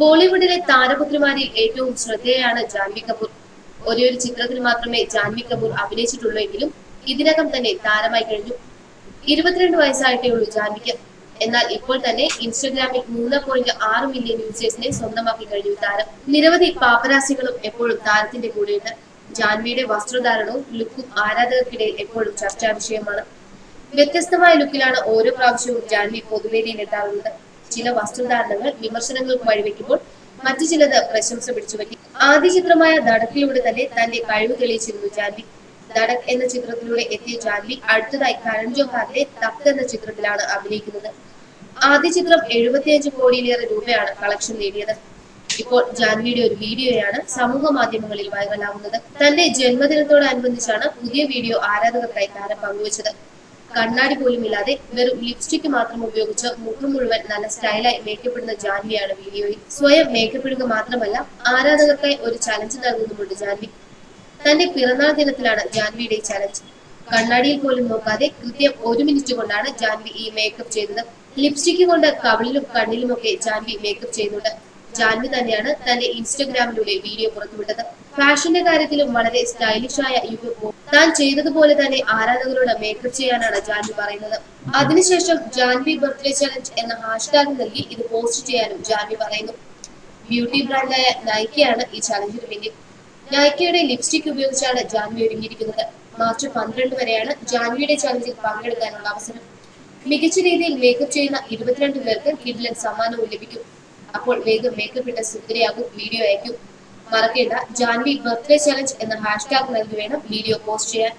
ബോളിവുഡിലെ താരപുത്രിമാരിൽ ഏറ്റവും ശ്രദ്ധേയാണ് ജാൻവി കപൂർ. ഒരേ ഒരു ചിത്രത്തിൽ മാത്രമേ ജാൻവി കപൂർ അഭിനയിച്ചിട്ടുള്ളൂ എങ്കിലും ഇതിനകം തന്നെ താരമായി കഴിഞ്ഞു. ഇരുപത്തിരണ്ട് വയസ്സായിട്ടേ ഉള്ളൂ ജാൻവിക്ക്. എന്നാൽ ഇപ്പോൾ തന്നെ ഇൻസ്റ്റഗ്രാമിൽ മൂന്ന് പോയിന്റ് ആറ് മില്യൺ യൂസേഴ്സിനെ സ്വന്തമാക്കി കഴിഞ്ഞു താരം. നിരവധി പാപ്പരാസികളും എപ്പോഴും താരത്തിന്റെ കൂടെയുണ്ട്. ജാൻവിയുടെ വസ്ത്രധാരണവും ലുക്കും ആരാധകർക്കിടയിൽ എപ്പോഴും ചർച്ചാ വിഷയമാണ് വ്യത്യസ്തമായ ലുക്കിലാണ് ഓരോ പ്രാവശ്യവും ജാൻവി പൊതുവേദിയിൽ എത്താറുള്ളത് ചില വസ്ത്രധാരണങ്ങൾ വിമർശനങ്ങൾക്ക് വഴിവെക്കുമ്പോൾ മറ്റു ചിലത് പ്രശംസ പിടിച്ചുപറ്റി. ആദ്യ ചിത്രമായ ദടക്കിലൂടെ തന്നെ തന്റെ കഴിവ് തെളിയിച്ചിരുന്നു ജാൻവി. ദടക് എന്ന ചിത്രത്തിലൂടെ എത്തിയ ജാൻവി അടുത്തതായി കരൺ ജോഹാറിന്റെ എന്ന ചിത്രത്തിലാണ് അഭിനയിക്കുന്നത്. ആദ്യ ചിത്രം എഴുപത്തിയഞ്ച് കോടിയിലേറെ രൂപയാണ് കളക്ഷൻ നേടിയത്. ഇപ്പോൾ ജാൻവിയുടെ ഒരു വീഡിയോയാണ് സമൂഹ മാധ്യമങ്ങളിൽ വൈറലാവുന്നത്. തന്റെ ജന്മദിനത്തോടനുബന്ധിച്ചാണ് പുതിയ വീഡിയോ ആരാധകർക്കായി താരം പങ്കുവച്ചത്. കണ്ണാടി പോലും ഇല്ലാതെ വെറും ലിപ്സ്റ്റിക് മാത്രം ഉപയോഗിച്ച് മുഖം മുഴുവൻ നല്ല സ്റ്റൈലായി മേക്കപ്പെടുന്ന ജാൻവിയാണ് വീഡിയോയിൽ. സ്വയം മേക്കപ്പെടുക മാത്രമല്ല ആരാധകർക്കായി ഒരു ചലഞ്ച് നൽകുന്നുമുണ്ട് ജാൻവി. തന്റെ പിറന്നാൾ ദിനത്തിലാണ് ജാൻവിയുടെ ചലഞ്ച് കണ്ണാടിയിൽ പോലും നോക്കാതെ കൃത്യം ഒരു മിനിറ്റ് കൊണ്ടാണ് ജാൻവി ഈ മേക്കപ്പ് ചെയ്തത്. ലിപ്സ്റ്റിക് കൊണ്ട് കവിളിലും കണ്ണിലുമൊക്കെ ജാൻവി മേക്കപ്പ് ചെയ്യുന്നുണ്ട്. ജാൻവി തന്നെയാണ് തന്റെ ഇൻസ്റ്റഗ്രാമിലൂടെ വീഡിയോ പുറത്തുവിട്ടത്. ഫാഷന്റെ കാര്യത്തിലും വളരെ സ്റ്റൈലിഷ് ആയ ഈ താൻ ചെയ്തതുപോലെ തന്നെ ആരാധകരോട് മേക്കപ്പ് ചെയ്യാനാണ് ജാൻവി പറയുന്നത്. അതിനുശേഷം ജാൻവി ബർത്ത്ഡേ ചലഞ്ച് എന്ന ഹാഷ്ടാഗ് നൽകി ഇത് പോസ്റ്റ് ചെയ്യാനും ജാൻവി പറയുന്നു. ബ്യൂട്ടി ബ്രാൻഡായ നൈക്കയാണ് ഈ ചലഞ്ചിന് പിന്നിൽ. നൈക്കയുടെ ലിപ്സ്റ്റിക് ഉപയോഗിച്ചാണ് ജാൻവി ഒരുങ്ങിയിരിക്കുന്നത്. മാർച്ച് പന്ത്രണ്ട് വരെയാണ് ജാൻവിയുടെ ചലഞ്ചിൽ പങ്കെടുക്കാനുള്ള അവസരം. മികച്ച രീതിയിൽ മേക്കപ്പ് ചെയ്യുന്ന ഇരുപത്തിരണ്ട് പേർക്ക് കിഡ്ലൻ സമ്മാനവും ലഭിക്കും. അപ്പോൾ വേഗം മേക്കപ്പ് ഇട്ട സുന്ദരിയാകും വീഡിയോ അയക്കും. മറക്കേണ്ട. ജാൻവി ബർത്ത്ഡേ ചലഞ്ച് എന്ന ഹാഷ്ടാഗ് നൽകി വേണം വീഡിയോ പോസ്റ്റ് ചെയ്യാൻ.